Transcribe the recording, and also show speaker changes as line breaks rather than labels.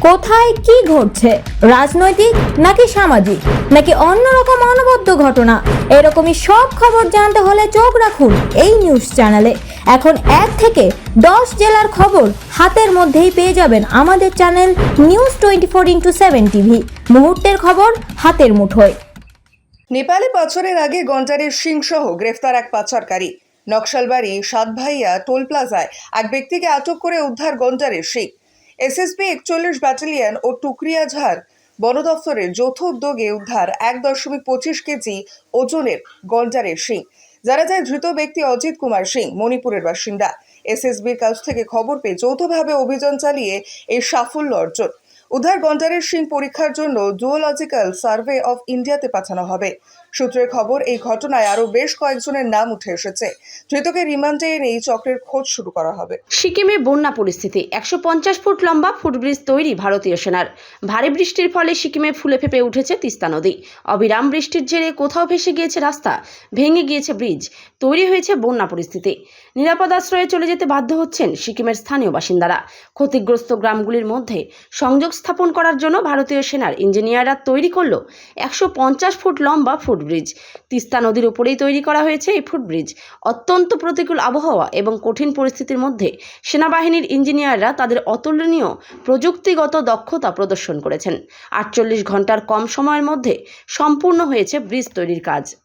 কোথায় কি ঘটছে? রাজনৈতিক নাকি সামাজিক? নাকি অন্যরকম অনবদ্য ঘটনা? এরকমই সব খবর জানতে হলে চোখ রাখুন এই নিউজ চ্যানেলে। এখন এক থেকে দশ জেলার খবর হাতের মধ্যেই পেয়ে যাবেন আমাদের channel news twenty four into seven TV. মুহূর্তের খবর হাতের মুঠোয়।
নেপালে পাচারের আগে গন্ডারের সিংসহ গ্রেফতার এক পাচারকারী। নকশালবাড়ি, সাতভাইয়া, টোল প্লাজায় এক ব্যক্তিকে আটক করে উদ্ধার গন্ডারের শিখ। এসএসবি একচল্লিশ ব্যাটালিয়ন ও টুকরিয়াঝাড় বন দফতরের যৌথ উদ্যোগে উদ্ধার এক দশমিক পঁচিশ কেজি ওজনের গন্ডারের সিং যারা যায়, ধৃত ব্যক্তি অজিত কুমার সিং, মণিপুরের বাসিন্দা। এসএসবির কাছ থেকে খবর পেয়ে যৌথভাবে অভিযান চালিয়ে এই সাফল্য অর্জন। উদ্ধার গন্ডারের সিং পরীক্ষার জন্য জুওলজিক্যাল সার্ভে অফ ইন্ডিয়াতে পাঠানো হবে। সূত্রের খবর, এই ঘটনায় আরও বেশ কয়েকজনের নাম উঠে এসেছে। ধৃতকে রিমান্ডে এনে এই চক্রের খোঁজ শুরু করা হবে।
সিকিমে বন্যা পরিস্থিতি। একশো পঞ্চাশ ফুট লম্বা ফুটব্রিজ তৈরি ভারতীয় সেনার। ভারী বৃষ্টির ফলে সিকিমে ফুলে ফেপে উঠেছে তিস্তা নদী। অবিরাম বৃষ্টির জেরে কোথাও ভেসে গিয়েছে রাস্তা, ভেঙে গিয়েছে ব্রিজ। তৈরি হয়েছে বন্যা পরিস্থিতি। নিরাপদ আশ্রয়ে চলে যেতে বাধ্য হচ্ছেন সিকিমের স্থানীয় বাসিন্দারা। ক্ষতিগ্রস্ত গ্রামগুলির মধ্যে সংযোগ স্থাপন করার জন্য ভারতীয় সেনার ইঞ্জিনিয়াররা তৈরি করল একশো ফুট লম্বা ফুটব্রিজ তিস্তা নদীর উপরেই তৈরি করা হয়েছে এই ফুটব্রিজ অত্যন্ত প্রতিকূল আবহাওয়া এবং কঠিন পরিস্থিতির মধ্যে সেনাবাহিনীর ইঞ্জিনিয়াররা তাদের অতুলনীয় প্রযুক্তিগত দক্ষতা প্রদর্শন করেছেন। আটচল্লিশ ঘণ্টার কম সময়ের মধ্যে সম্পূর্ণ হয়েছে ব্রিজ তৈরির কাজ।